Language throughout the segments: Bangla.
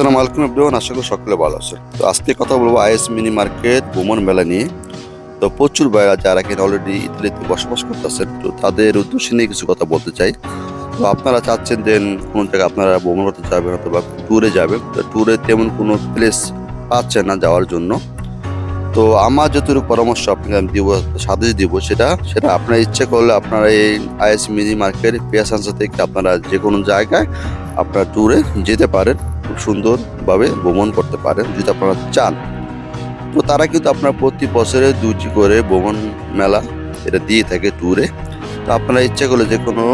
আসসালামু আলাইকুম এভরিওয়ান আশা করি সকলে ভালো আছেন। তো আজকে কথা বলব আইএস মিনি মার্কেট ভ্রমণ মেলা নিয়ে। তো প্রচুর বাইরা যারা কিনা অলরেডি ইতালিতে বসবাস করতেছেন, তো তাদের উদ্দেশ্যে নিয়ে কিছু কথা বলতে চাই। তো আপনারা চাচ্ছেন যে কোনো জায়গায় আপনারা ভ্রমণ করতে যাবেন অথবা ট্যুরে যাবেন, তো ট্যুরে তেমন কোনো প্লেস পাচ্ছেন না যাওয়ার জন্য। তো আমার যতটুকু পরামর্শ আপনাকে আমি দিব সাদেশ দিব সেটা সেটা আপনার ইচ্ছে করলে আপনারা এই আইএস মিনি মার্কেট পিয়াসান্সা থেকে আপনারা যে কোনো জায়গায় আপনারা ট্যুরে যেতে পারেন। খুব সুন্দরভাবে ভ্রমণ করতে পারেন যদি আপনারা চান। তো তারা কিন্তু আপনার প্রতি বছরে দুটি করে ভ্রমণ মেলা এটা দিয়ে থাকে ট্যুরে তো আপনারা ইচ্ছে করলে যে কোনো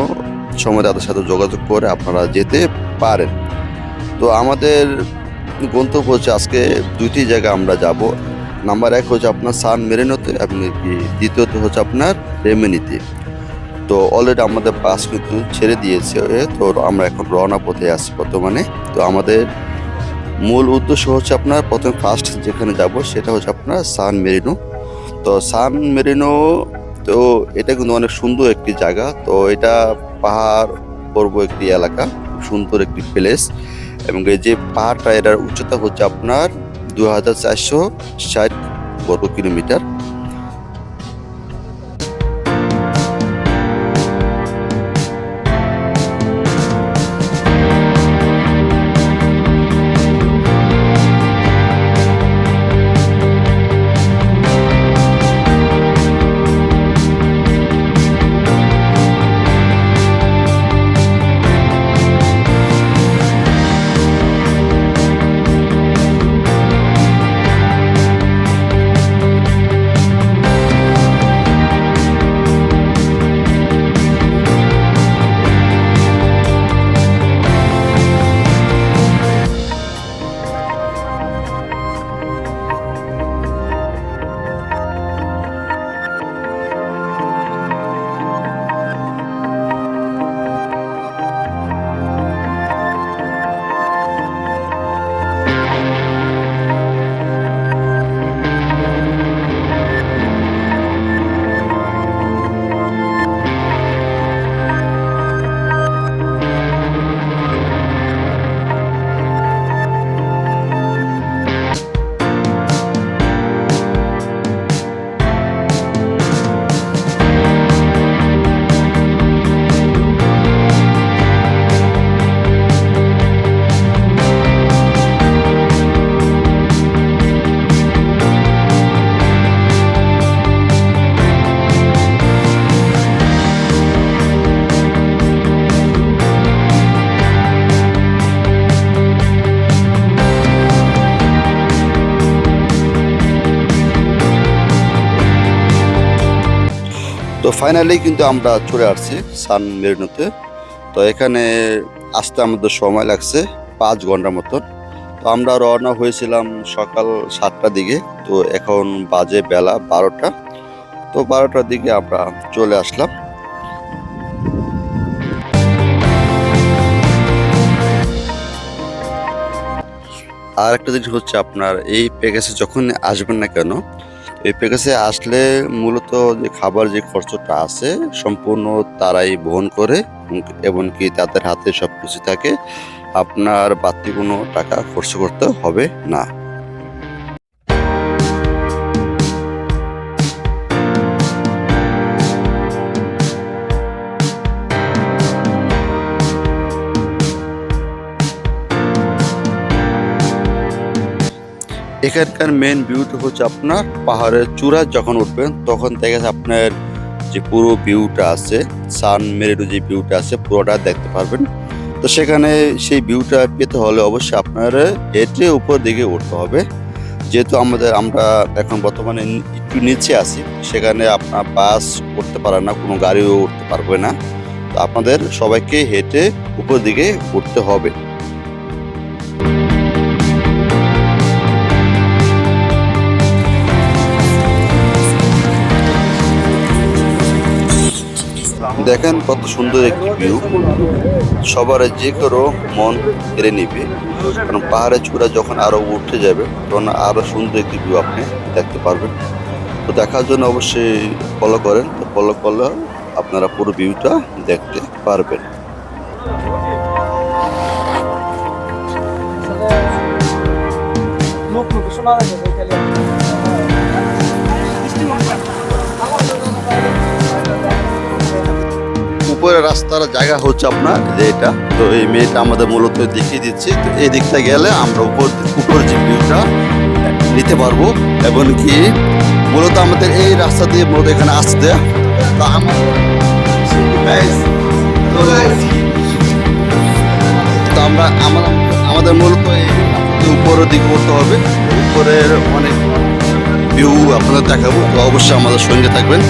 সময় তাদের সাথে যোগাযোগ করে আপনারা যেতে পারেন। তো আমাদের গন্তব্য হচ্ছে আজকে দুইটি জায়গা আমরা যাব। নাম্বার এক হচ্ছে আপনার সান মেরিনোতে এবং দ্বিতীয়ত হচ্ছে আপনার রেমেনিতে। তো অলরেডি আমাদের বাস কিন্তু ছেড়ে দিয়েছে তো আমরা এখন রওনা পথে আছি বর্তমানে। তো আমাদের মূল উদ্দেশ্য হচ্ছে আপনার প্রথম ফার্স্ট যেখানে যাব সেটা হচ্ছে আপনার সান মেরিনো তো সান মেরিনো তো এটা কিন্তু অনেক সুন্দর একটি জায়গা। তো এটা পাহাড় পর্ব একটি এলাকা সুন্দর একটি প্লেস এবং এই যে পাহাড়টা এটার উচ্চতা হচ্ছে আপনার দু হাজার চারশো ষাট বর্গ কিলোমিটার। তো ফাইনালি কিন্তু আমরা চলে আসছি সান মেরিনোতে তো। এখানে আসতে আমাদের সময় লাগছে পাঁচ ঘণ্টার মতন। তো আমরা রওনা হয়েছিলাম সকাল সাতটার দিকে। তো এখন বাজে বেলা বারোটা। তো বারোটার দিকে আমরা চলে আসলাম। আর একটা জিনিস হচ্ছে আপনার এই প্যাকেজে যখন আসবেন না কেন এই প্যাকেজে আসলে মূলত যে খাবার যে খরচটা আছে, সম্পূর্ণ তারাই বহন করে এমনকি তাদের হাতে সব কিছু থাকে, আপনার বাড়তি কোনো টাকা খরচ করতে হবে না। এখানকার মেন ভিউটা হচ্ছে আপনার পাহাড়ের চূড়া যখন উঠবেন, তখন থেকে আপনার যে পুরো ভিউটা আছে সান মেরিনো যে ভিউটা আছে, পুরোটা দেখতে পারবেন। তো সেখানে সেই ভিউটা পেতে হলে অবশ্যই আপনার হেঁটে উপর দিকে উঠতে হবে। যেহেতু আমাদের, আমরা এখন বর্তমানে একটু নিচে আছি, সেখানে আপনার বাস উঠতে পারে না, কোনো গাড়িও উঠতে পারবে না। তো আপনাদের সবাইকে হেঁটে উপর দিকে উঠতে হবে। দেখেন কত সুন্দর একটি ভিউ সবার যে কারও মন কেড়ে নিবে, কারণ পাহাড়ের চূড়া যখন আরও উঠে যাবে, তখন আরও সুন্দর একটি ভিউ আপনি দেখতে পারবেন। তো দেখার জন্য অবশ্যই ফলো করেন। তো ফলো করলে আপনারা পুরো ভিউটা দেখতে পারবেন। উপরের রাস্তার জায়গা হচ্ছে আপনার এটা। তো এই মেয়েটা আমাদের মূলত দেখিয়ে দিচ্ছে। তো এই দিকটা গেলে আমরা উপর উপর যে ভিউটা নিতে পারব। এবং কি মূলত আমাদের এই রাস্তা দিয়ে মূলত এখানে আসতে তো আমার তো আমরা আমাদের মূলত উপরের দিকে করতে হবে। উপরের অনেক ভিউ আপনাদের দেখাবো। তো অবশ্যই আমাদের সঙ্গে থাকবেন।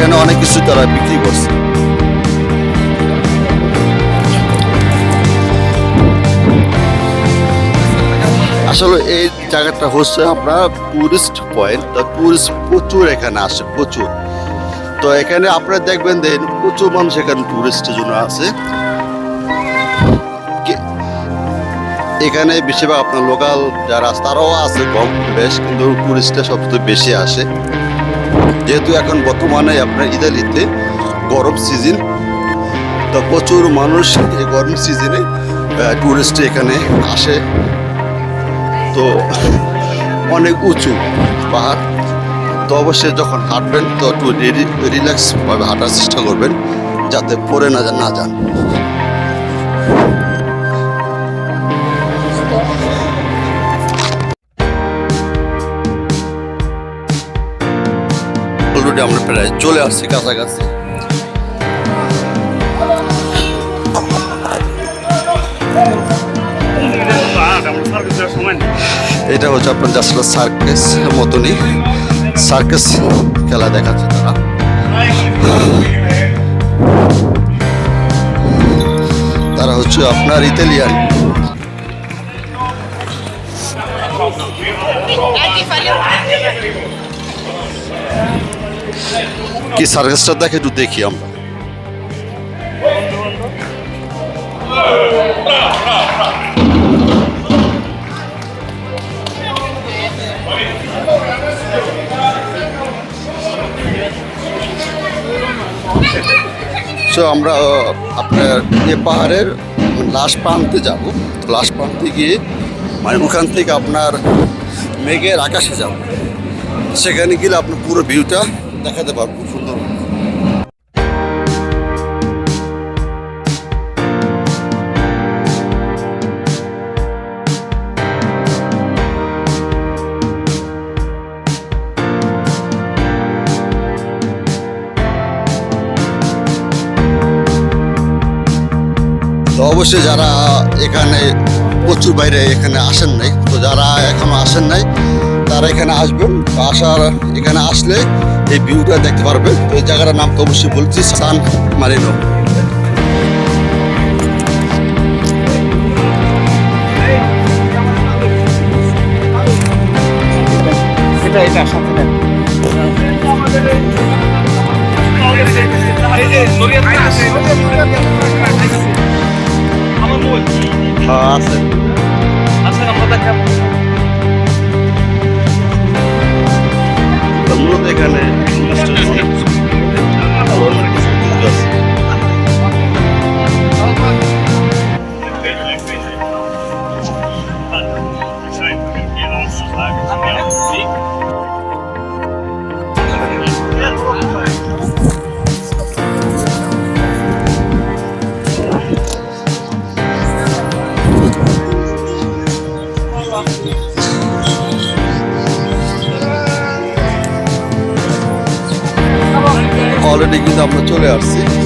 এখানে অনেক কিছু তারা বিক্রি করছে। আসলে এই জায়গাটা হচ্ছে আপনার টুরিস্ট পয়েন্ট তো টুরিস্ট প্রচুর এখানে আসে, প্রচুর। তো এখানে আপনারা দেখবেন দেন প্রচুর মানুষ এখানে টুরিস্টের জন্য আছে এখানে বেশিরভাগ আপনার লোকাল যারা তারাও আছে কম, বেশ, কিন্তু টুরিস্টটা সবচেয়ে বেশি আসে। যেহেতু এখন বর্তমানে আপনার ইতালিতে গরম সিজন তো প্রচুর মানুষ এই গরম সিজনে টুরিস্ট এখানে আসে। তো অনেক উঁচু পাহাড়। তো অবশ্যই যখন হাঁটবেন, তো একটু রিল্যাক্স ভাবে হাঁটার চেষ্টা করবেন, যাতে পরে না না যান। অলরেডি আমরা প্রায় চলে আসছি কাছাকাছি। এটা হচ্ছে আপনার জাস্ট সার্কাস মতনই। সার্কাস খেলা দেখাচ্ছে তারা। তারা হচ্ছে আপনার ইতালিয়ান। কি সার্কাসটা দেখে একটু দেখি আমরা সো আমরা আপনার এ পাহাড়ের লাস্ট প্রান্তে যাব। লাস্ট প্রান্তে গিয়ে মানে ওখান থেকে আপনার মেঘের আকাশে যাব। সেখানে গেলে আপনার পুরো ভিউটা দেখাতে পারব খুব সুন্দর তো অবশ্যই যারা এখানে প্রচুর বাইরে এখানে আসেন নাই, তো যারা এখনও আসেন নাই তারা এখানে আসবেন আসার এখানে আসলে এই ভিউটা দেখতে পারবেন। তো এই জায়গাটার নাম তো অবশ্যই বলছি সান মারিনো। এটা এটা সাথে নেন আমার মোবাইল হ্যাঁ আছে। আচ্ছা আমরা দেখাব। তো আমরা চলে আসছি।